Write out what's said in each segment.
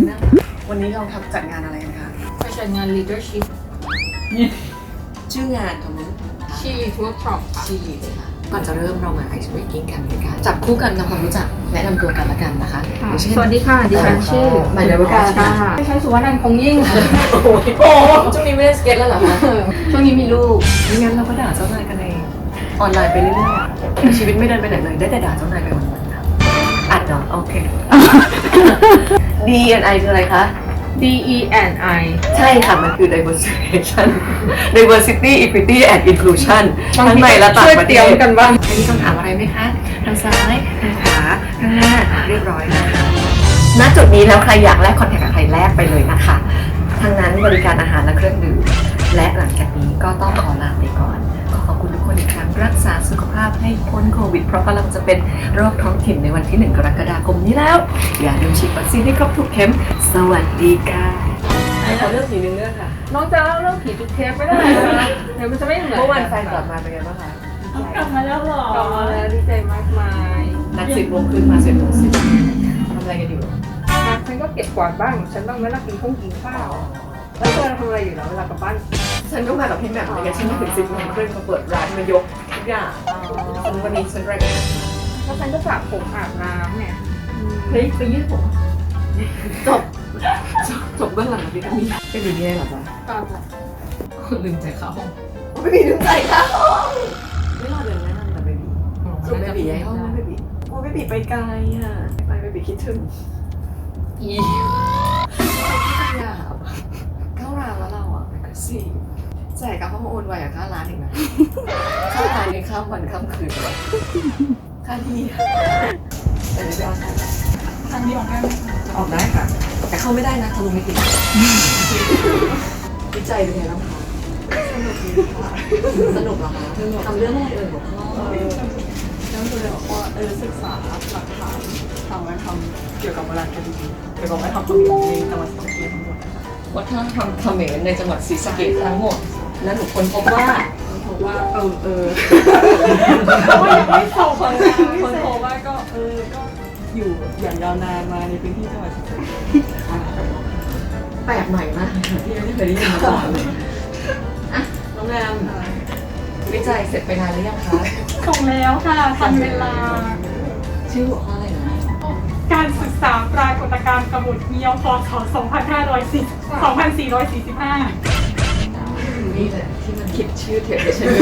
ชิญนั่งวันนี้เราทำจัดงานอะไรกันคะไปจัดงาน leadership ชื่องานทำไมชีทเวิร์กช็อปค่ะ ชีเลยค่ะก่อนจะเริ่มเรามาไอซ์เบรกกิ้งกันเลยค่ะจับคู่กันทำความรู้จักแนะนำตัวกันละกันนะคะอย่างเช่นสวัสดีค่ะ ดิฉันชื่อหมายเลขค่ะดิฉันสุวรรณคงยิ่งโอ้โหช่วงนี้ไม่ได้สเก็ตแล้วเหรอคะช่วงนี้มีลูกไม่งั้นเราก็ด่าเจ้านายกันเองออนไลน์ไปเรื่อยๆชีวิตไม่เดินไปไหนเลยได้แต่ด่าเจ้านายไปวัน ๆค่ะอัดเหรอโอเค D N I คืออะไรคะ D E N I ใช่ค่ะ มันคือ diversification diversity equity and inclusion ทั้งในและต่างประเทศช่วยเตรียมกันบ้างมีคำถามอะไรไหมคะ ทางซ้ายทางขวาข้างหน้าเรียบร้อยนะคะณจุดนี้แล้วใครอยากแลกคอนแทคกับใครแลกไปเลยนะคะ ทางนั้นบริการอาหารและเครื่องดื่ม และหลังจากนี้ก็ต้องขอลาไปก่อน รั้งรักษาสุขภาพให้พ้นโควิด เพราะกำลังจะเป็นโรคท้องถิ่นในวันที่ 1 กรกฎาคมนี้แล้ว อย่าลืมฉีดวัคซีนให้ครบทุกเข็ม สวัสดีค่ะขอเลือกสีนึงเลือกค่ะ น้องจะเล่าเรื่องผีทุกเทปไม่ได้นะเดี๋ยวมันจะไม่เหมือนเมื่อวานแฟนกลับมาเป็นไงบ้างคะกลับมาแล้วหรอกลับมาแล้วดีใจมากมายนัดสิบโมงครึ่งมาสิบโมงสิบทำอะไรกันอยู่ฉันก็เก็บกวาดบ้าง ฉันต้องไม่นั่งกินข้าวกินข้าวแล้วเธอทำอะไรอยู่แล้วเวลากลับบ้าน ฉันก็มากับพี่แหม่มเหมือนกันฉันมาถึงสิบโมงครึ่งมาเปิดร้านมายก ทุกอย่างฉันวันนี้ฉันรายงานแล้วฉันก็สระผมอาบน้ำเนี่ยเฮ้ยไปยืดผมจบจบจบเบื้องหลังพี่ก็มีเป็นดีได้หรอจ๊ะตอนแบบลืมใจเขาไม่มีลืมใจเขาไม่รอเดินแนะนำแต่เบบีสุดเบบีย้ายห้องนะเบบีโอ้เบบีไปไกลอะไปเบบีคิดถึงอีอยากเข้าร้านแล้วเราอะก็สิ จ่ายกับห้องโอนไวอะค่าร้านอีกนะค่าร้านในข้ามวันข้ามคืนค่าที่แต่ไม่ได้ทางนี้ออกได้ไหมออกได้ค่ะ แต่เข้าไม่ได้นะทะลุไม่ติดวิจัยเป็นไงบ้างคะสนุกดีค่ะสนุกเหรอคะทำเรื่องอะไรเอ่ยบอกพ่อนั่นคือเลยบอกว่าเออศึกษาหลักฐานทางวัฒนธรรมเกี่ยวกับโบราณคดีเกี่ยวกับวัฒนธรรมในจังหวัดสระแก้วทั้งหมดนะคะวัฒนธรรมเขมรในจังหวัดศรีสะเกษทั้งหมด และหนูค้นพบว่าเพราะว่าเออเออเพราะว่ายังไม่สอบคนคนพบว่าก็เออก็อยู่อย่างยาวนานมาในพื้นที่จังหวัดศรีสะเกษแปลกใหม่มากเลยค่ะที่ไม่เคยได้ยินมาก่อนเลยอะน้องแรมวิจัยเสร็จไปนานหรือยังคะส่งแล้วค่ะทันเวลา ชื่อหัวข้ออะไรนะการศึกษาปรากฏการณ์กบฏเงียวพศ2540 2445 นี่แหละที่มันคิดชื่อเถียงใช่ไหม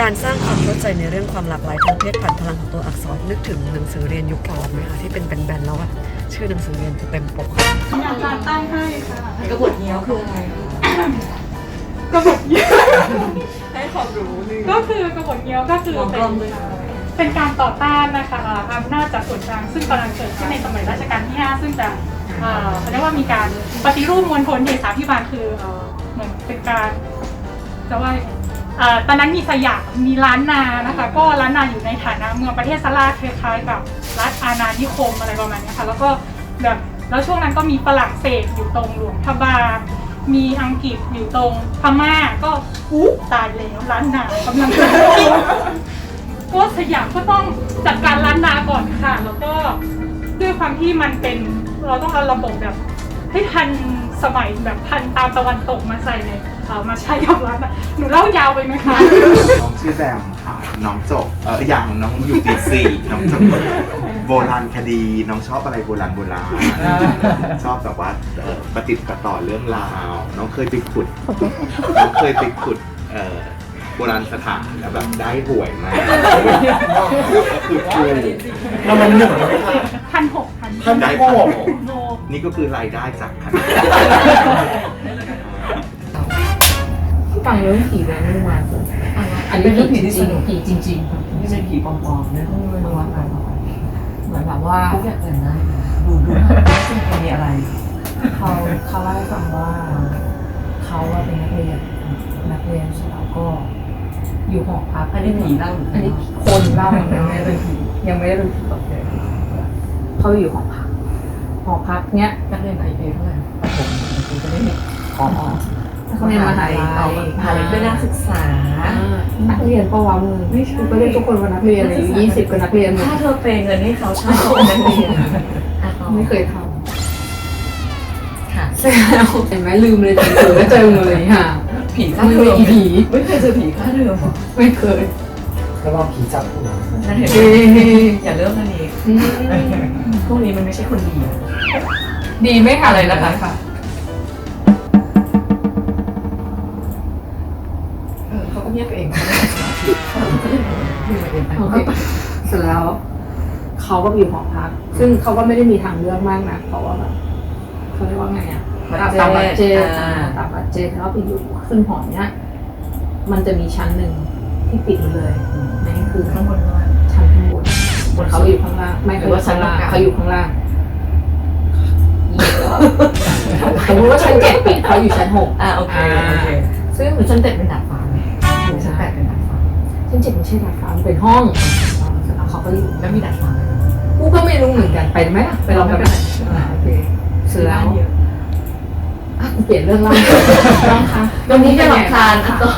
การสร้างความเข้าใจในเรื่องความหลากหลายทางเพศผ่านพลังของตัวอักษรนึกถึงหนังสือเรียนยุคเก่าไหมคะที่เป็นแบนๆแล้วอะชื่อหนังสือเรียนจะเต็มปกอยากการตั้งให้ค่ะกระบฏเงี้ยวคืออะไรคะกบฏเงียวให้ความรู้หนึงก็คือกบฏเงียวก็คือมองเป็กล้นองด้วยนะเป็นการต่อต้านนะคะอำนาจจากส่วนกลางซึ่งกำลังเกิดขึ้นในสมัยรัชกาลที่ 5 ซึ่งจะเอ่อเขาเรียกว่ามีการปฏิรูปมวลชนเดชาพิบาลคือ เหมือนเป็นการจะว่าเอ่อตอนนั้นมีสยามมีล้านนานะคะ ก็ล้านนาอยู่ในฐานะเมืองประเทศสลาคล้ายๆกับรัฐอาณานิคมอะไรประมาณนี้ค่ะ แล้วก็แบบแล้วช่วงนั้นก็มีฝรั่งเศสอยู่ตรงหลวงพระบางมีอังกฤษอยู่ตรงพม่าก็อู้ตายแล้วล้านนากำลังจะก็สยามก็ต้องจัดการล้านนาก่อนค่ะ แล้วก็ด้วยความที่มันเป็นเราต้องเอาระบบแบบให้ทัน สมัยแบบทันตามตะวันตกมาใส่ในเอ่อมาใช้กับร้านนาหนูเล่ายาวไปไหมคะ น้องชื่อแบมค่ะน้องจบเอออย่างน้องอยู่ปีสี่น้องจบโบราณคดี น้องชอบอะไรโบราณโบราณชอบแบบว่าเอ่อประติดประต่อเรื่องราว น้องเคยไปขุด น้องเคยไปขุดเอ่อโบราณสถานแล้วแบบได้หวยมาแล้วก็คือถูกเรามันหนึ่งไหมคะพันหกพันพันได้โอ้พันโหหก นี่ก็คือรายได้จากคณะ ฟังเรื่องผีแล้วไม่มาอันนี้คือผีจริงผีจริงไม่ใช่ผีปลอมๆนะๆไม่ว่ากันเหมือนแบบว่าทุกอย่างแต่งหน้าดูดูซึ่งมีอะไร เขาเขาเล่าให้ฟังว่าเขาว่าเป็นนักเรียนนักเรียนเสร็จแล้วก็ อยู่หอพักอันนี้ผีเล่าหรืออันนี้คนเล่ายังไม่ได้เป็นผียังไม่ได้เป็นผีตกเลยเขาอยู่หอพัก หอพักเนี้ยนักเรียนไอเอเท่าไหร่ผมผมจะได้เห็นอ๋อเขาเรียนมหาลัยเอามหาลัยเพื่อนักศึกษา นักเรียนปะวะมึงไม่ใช่ก็เรียกทุกคนว่านักเรียนเลยยี่สิบก็นักเรียนหมดถ้าเธอเปย์เงินให้เขาใช้เขาเป็นนักเรียนอะต่อไม่เคยทแล้วเห็นไหมลืมเลยแต่เจอเจอเลยค่ะผีค่าไม่เทอมมีผีไม่เคยเจอผีค่าเทอมเหรอไม่เคยก็ลองผีจับหัวนั่นเห็นไหมอย่าเริ่มอันนี้อืม พวกนี้มันไม่ใช่คนดี ดีไหมคะอะไรนะคะเออเขาก็เงียบเองเขาไม่ได้สมาธิเขาไม่ได้ดูมาเองโอเคเสร็จแล้วเขาก็ไปอยู่หอพัก ซึ่งเขาก็ไม่ได้มีทางเลือกมากนะเพราะว่าแบบเขาเรียกว่าไงอะตามบัตเจตอ่าตามบัตเจตแล้วไปอยู่ซึ่งหอเนี้ยมันจะมีชั้นหนึ่งที่ปิดอยู่เลยนั่นคือข้างบนด้วยชั้นข้างบน บนเขาอยู่ข้างล่าง ไม่หรือว่าชั้นล่างล่างเขาอยู่ข้างล่างสมมติว่าชั้นเจ็ดปิดเขาอยู่ชั้นหกอ่าโอเคโอเค ซึ่งหรือชั้นเจ็ดเป็นดาดฟ้าไหมหรือชั้นแปดเป็นดาดฟ้าชั้นเจ็ดไม่ใช่ดาดฟ้ามันเป็นห้องเสร็จแล้วเขาก็อยู่แล้วมีดาดฟ้าไหมกูก็ไม่รู้เหมือนกันไปไหมล่ะไปลองกันไหมอ่าโอเคเสร็จแล้ว อะกูเปลี่ยนเรื่องเล่าน้องคะตรงนี้เป็นหลังคาต่อ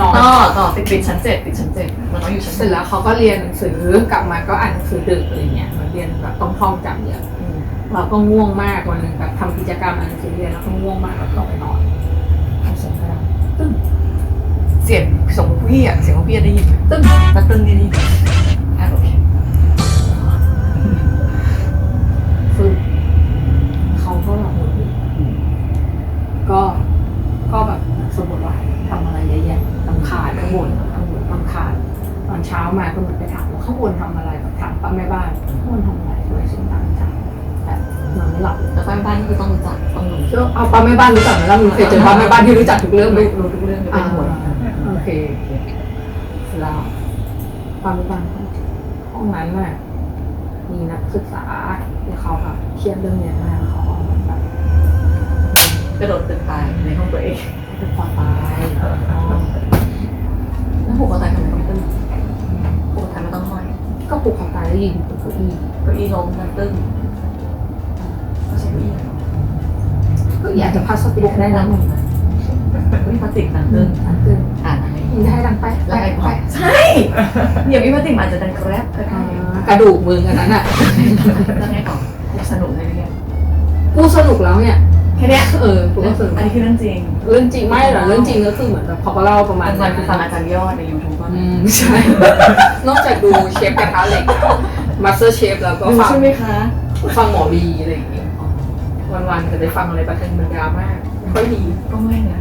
น้องต่อต่อติดติดชั้นเจ็ดติดชั้นเจ็ดมันต้องอยู่ชั้นเสร็จแล้วเขาก็เรียนหนังสือกลับมาก็อ่านหนังสือดึกอะไรเงี้ยเหมันเรียนแบบต้องท่องจำเยอะอืมเราก็ง่วงมากวันหนึ่งแบบทำกิจกรรมอ่านหนังสือเรียนแล้วก็ง่วงมากแล้วก็ไปนอนเอาเสียงกระดังตึ้งเสียงสมมติพี่อะเสียงของพี่ได้ยินไหมตึ้งแล้วตึ้งนี่ได้ยิน ช้ามาก็เหมือนไปถามว่าข้างบนทำอะไรแบบถามป้าแม่บ้านข้างบนทำอะไรทำไมเสียงดังจังแบบนอนไม่หลับแต่บ้านบ้านคือต้องรู้จักต้องรู้ก็เอาป้าแม่บ้านรู้จักไหมล่ะมึงเคยเจอป้าแม่บ้านที่รู้จักทุกเรื่องไหมรู้ทุกเรื่องเป็นหมดโอเคแล้วป้าแม่บ้านก็ห้องนั้นน่ะมีนักศึกษาที่เขาแบบเครียดเรื่องเนี้ยมากเขาเอาเหมือนแบบกระโดดตึกตายในห้องตัวเองเป็นความตายแล้วผูกคอตายทำไม ต้องตึ้งผูกคอตายไม่ต้องห้อยก็ปลุกเขาตายแล้วยืนอยู่บนเก้าอี้เก้าอี้ล้มมันตึ้งก็ใช้เก้าอี้เหรอก็อยากจะพลาสติบุกกได้ได้นะนะมึงนะเฮ้ยพลาสติกหนังตึ้งอันตึงอ่านอะไรยิงให้ดังไปแล้วไงไปไปใช่เดี๋ยวมีพลาสติกอาจจะดังแกร็บก็ได้กระดูกมึงอันนั้นอะแล้วไงต่อสนุกเลยเนี่ยกูสนุกแล้วเนี่ย แค่เนี้ยเออกูก็สนุกอันนี้คือเรื่องจริงเรื่องจริงไม่หรอกเรื่องจริงก็คือเหมือนแบบพอเขาเล่าประมาณมันคือฟังอาจารย์ยอดในยูทูบก็อืมใช่ นอกจากดูเชฟกระทะเหล็กมาสเตอร์เชฟแล้วก็ดูฟัง ใช่ไหมคะ ฟังหมอบีอะไรอย่างเงี้ยวันๆก็ได้ฟังอะไรบันเทิงบรรยามากไม่ค่อยดีก็ไม่นะ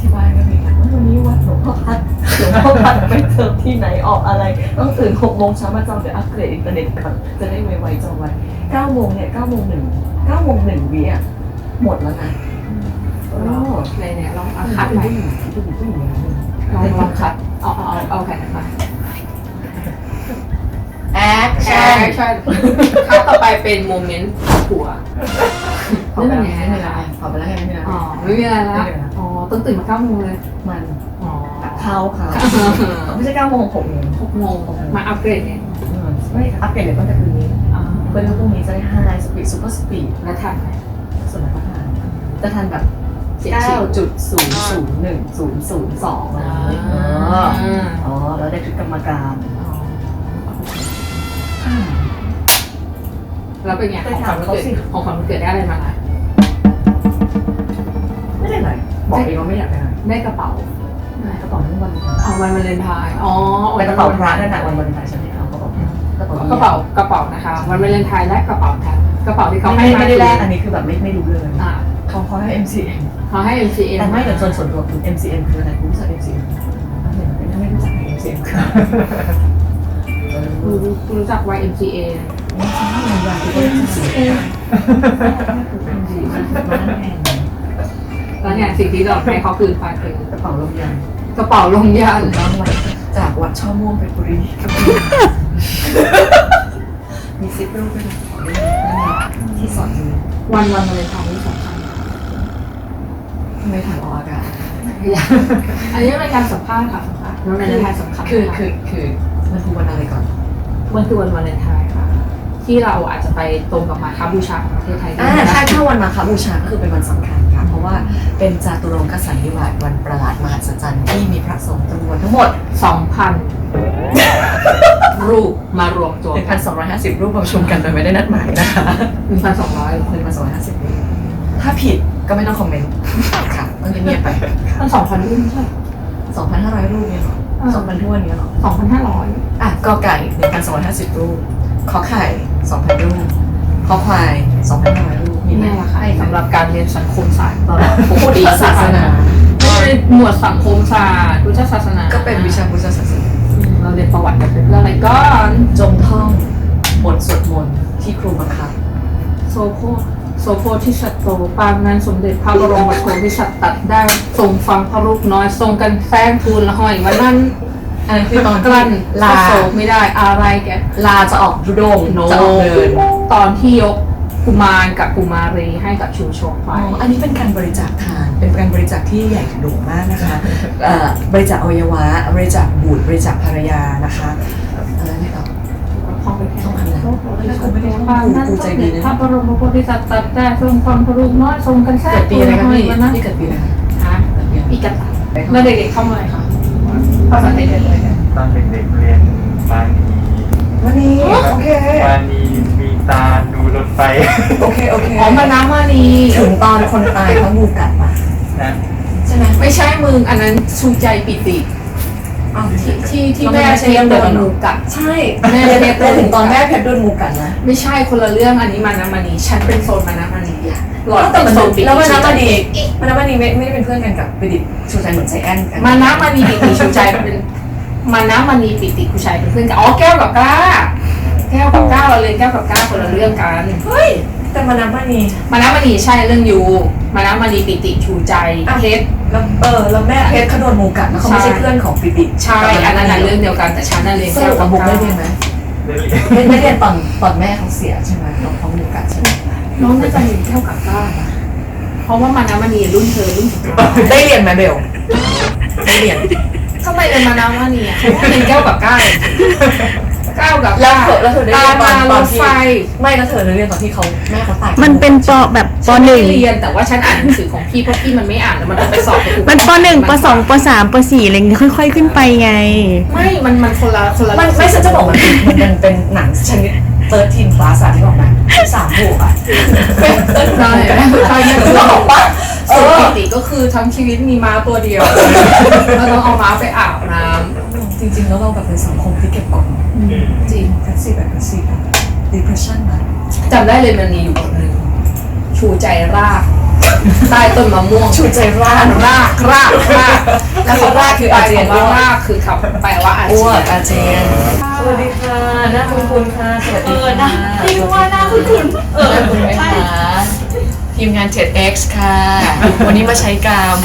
ที่บ้านก็มีค่ะวันนี้วัดหลวงพ่อพัดหลวงพ่อพัดไปเจอที่ไหนออกอะไร ต้องตื่นหกโมงเช้ามาจองเดี๋ยวอัปเกรดอินเทอร์เน็ตก่อนจะได้ไวๆจองไว้เก้าโมงเนี่ยเก้าโมงหนึ่งเก้าโมงหนึ่งวิอะ หมดแล้วนะโอ้ในเนี่ยลองเอาคัดใหม่ลองลองคัดเอาเอาเอาเอาแผ่นมาแอคใช่ใช่คัดต่อไปเป็นโมเมนต์หัวขอไปแล้วไงไม่เป็นไรขอไปแล้วไงไม่เป็นไรอ๋อไม่มีอะไรละอ๋อต้องตื่นมาเก้าโมงเลยมันอ๋อเขาเขาไม่ใช่เก้าโมงหกโมงหกโมงมาอัปเกรดเนี่ยไม่อัปเกรดเลยตั้งแต่คืนนี้อ่าเพื่อที่พรุ่งนี้จะได้ไฮสปีดซูเปอร์สปีดแล้วทันไหมส่วนมากก็ทาน จะทานแบบเจ็ดเก้าสิบจุดศูนย์ศูนย์หนึ่งศูนย์ศูนย์สองอะไรอย่างเงี้ยอ๋อแล้วได้ชุดกรรมการ แล้วเป็นไงของขวัญวันเกิดของขวัญวันเกิดได้อะไรมาล่ะไม่ได้เลยบอกเองว่าไม่อยากได้อะไรได้กระเป๋ากระเป๋าทั้งวันเอาวันวาเลนไทน์อ๋อเป็นกระเป๋าพระนั่นแหละวันวันไหนฉันไม่เอากระเป๋ากระเป๋ากระเป๋ากระเป๋านะคะวันวาเลนไทน์และกระเป๋าแทนกระเป๋าที่เขาไม่ให้ได้มาไม่ได้แลกอันนี้คือแบบไม่ไม่รู้เลยอ่า เขาเขาให้ MCM เขาให้ MCN แต่ไม่แต่ส่วนส่วนตัวคือ MCM คืออะไรคุณรู้จัก MCM ไม่ไม่รู้จัก MCM คือรู้รู้จัก YMCA ไม่ใช่มันยาคือ MCM แล้วเนี่ยสิ่งที่เราให้เขาคืนไปคือกระเป๋าลมยันกระเป๋าลงยันถูกต้องวันจากวัดช่อม่วงเพชรบุรีมีซิปรูปด้วยนะที่สอนอยู่วันวันวาเลนไทน์ที่สำคัญ ไม่ถ่ายออกอากาศอันนี้เป็นการสัมภาษณ์ค่ะสัมภาษณ์วันวาเลนไทน์สำคัญคือนะะคือคือมันคือวันอะไรก่อนมันคือวันวาเลนไทน์ค่ะ ที่เราอาจจะไปตรงกับมาคาบูชาของประเทศไทยอ่าใช่ถ้าวันมาคบูชาก็คือเป็นวันสำคัญค่ะ เพราะว่าเป็นจาตุรงกสันนิวาสวันประหลาดมหัศจรรย์ที่มีพระสงฆ์จำนวนทั้งหมดสองพันรูปมารวมตัวกัน1,250 รูปมาประชุมกันโดยไม่ได้นัดหมายนะคะหนึ่งพันสองร้อย1,250 รูปถ้าผิดก็ไม่ต้องคอมเมนต์ ค่ะต้องเงียบๆไปมันสองพันรุ่นใช่2,500รูปเนี่ยเหรอ2,000ท้วนเนี่ยเหรอสองพันห้าร้อยอะกอไก่1,250รูปขอไข่2,000รูปขอควาย2,500รูปมีไหมนี่แหละค่ะสำหรับการเรียนสังคมศาสตร์ตอนพุทธศาสนาไม่ใช่หมวดสังคมศาสตร์พุทธศาสนา ก็เป็นวิชาพุทธศาสนาเราเรียนประวัติกันเป็นเรื่องอะไรก่อนจงท่องบทสวดมนต์ที่ครูบังคับโซโพ โซโพธิสัตโตปางนั้นสมเด็จพระบรมโพธิสัตว์ตัดได้ทรงฟังพระลูกน้อยทรงกันแซงทูลละห้อยมานั่นอันนั้นคือตอนกลั้นลาลาโศกไม่ได้อะไรแกลาจะออกดุดงค์โนจะออกเดินตอนที่ยกกุมารกับกุมารีให้กับชูชกไปอ๋ออันนี้เป็นการบริจาคทาน เป็นการบริจาคที่ใหญ่โด่งมากนะคะเอ่อบริจาคอวัยวะ บริจาคบุตรบริจาคภรรยานะคะอะไรไม่ต่อ ท่องไปแค่ท่องอะไรโซโพธิสัตโตปานั้นสมเด็จนะพระบรมโพธิสัตว์ตัดได้ทรงฟังพระลูกน้อยทรงกันแซงเกิดปีอะไรคะพี่มานั่นพี่เกิดปีอะไรคะฮะปีกระต่ายแล้วเด็กๆเข้ามาเลยค่ะภาษาเด็กๆเลยตอนเด็กๆเรียนบาลีวันนี้โอเคบาลีมีตาดูรถไฟโอเคโอเคอ๋อมาน้ำมานีถึงตอนคนตายเขางูกัดปะนะใช่ไหมไม่ใช่มึงอันนั้นชูใจปิติ อ้าวที่ที่ที่เราแม่ไม่ใช่เรียกเรื่โดองเดียวกันเหรอนงูกัด ใช่แม่เรียกแต่ถึงตอนแม่เพชรโดนงูกัดนะไม่ใช่คนละเรื่องอันนี้มาน้ำมานีฉันเป็นโซนมาน้ำมานีอะหลอดแต่เป็นมันโซนปิติแล้วมันน้ำมันดีมันน้ำมันดีไม่ไม่ได้เป็นเพื่อนกันกับปิดิตชูใจเหมือนใจแอนกันมาน้ำมานีปิติชูใจเป็นมาน้ำมานีปิติชูใจเป็นเพื่อนกันอ๋อแก้วกับก้า แก้วกับก้าเราเรียนแก้วกับก้าคนละเรื่องกันเฮ้ยแต่มันน้ำมันดีมาน้ำมานีใช่เรื่องยูมาน้ำมานีปิติชูใจเพชร แล้วเออแล้วแม่เพชรเขาโดนงูกัดแล้วเขาไม่ใช่เพื่อนของปิดิตใช่อันนั้นน่ะเรื่องเดียวกันแต่ฉันน่ะเรียนสแก้รุวปกักับบบุ๊กก้าได้เรียนไหมได้เรียนไม่ได้เรียนตอนตอนแม่เขาเสียใช่ไหมตอนเขางูกัดใช่ไหมน้องน่าจะเรียนแก้วกับก้านะเพราะว่ามาน้ำมานีรุ่นเธอรุ่นสุดท้ายได้เรียนไหมเบลได้เรียนทำไมเรียนมาน้ำมานีอะเขาเรียนแก้วกับก้าเก้ากับแล้วก้าเธอแล้วเธอได้ตาเรียนตอนมารตอนถที่ไฟไม่แล้วเธอได้เรียนตอนที่เขาแม่เขาตายมันเป็นปแบบปฉันหไม่นึ่ง ได้เรียนแต่ว่าฉันอ่านหนังสือของพี่เพราะพี่มันไม่อ่านแล้วมันต้องไปสอบกับครูมันปหนึ่งปสองปสามปสี่อะไรอย่างเงี้ยค่อย ๆ ขึ้นไปไง ไม่ มันมันคนละคนละมันไม่ฉันจะบอกมันเป็นมันเป็นเป็นหนังชนิดเติร์ทีมคลาสอะที่บอกไหมสามบวกอะใช่ใช่เนี่ยเราบอกว่าเอปอกติก็คือทั้งชีวิตมีม้าตัวเดียวเราต้องเอาม้าไปอาบน้ จริงๆ แล้วเราแบบเป็นสังคมที่เก็บกดำจริง แพสซีฟแบบแพสซีฟแบบ depression นะจำได้เลยมันมีอยู่บทหนึ่งชูใจราก ใต้ต้นมะม่วงชูใจร่านรากรากรากแล้วเขารากคืออาเจียนว่ารากคือขับแปลว่าอาอ้เจีวยน กอาเจียนสวัสดีค่ะหน้าคุณคุณค่ะ สวัสดีค่ะพี่ว่าหน้าคุณคุณเออหน้าคุณไหมคะทีมงาน TEDx ค่ะ วันนี้มาใช้กรรม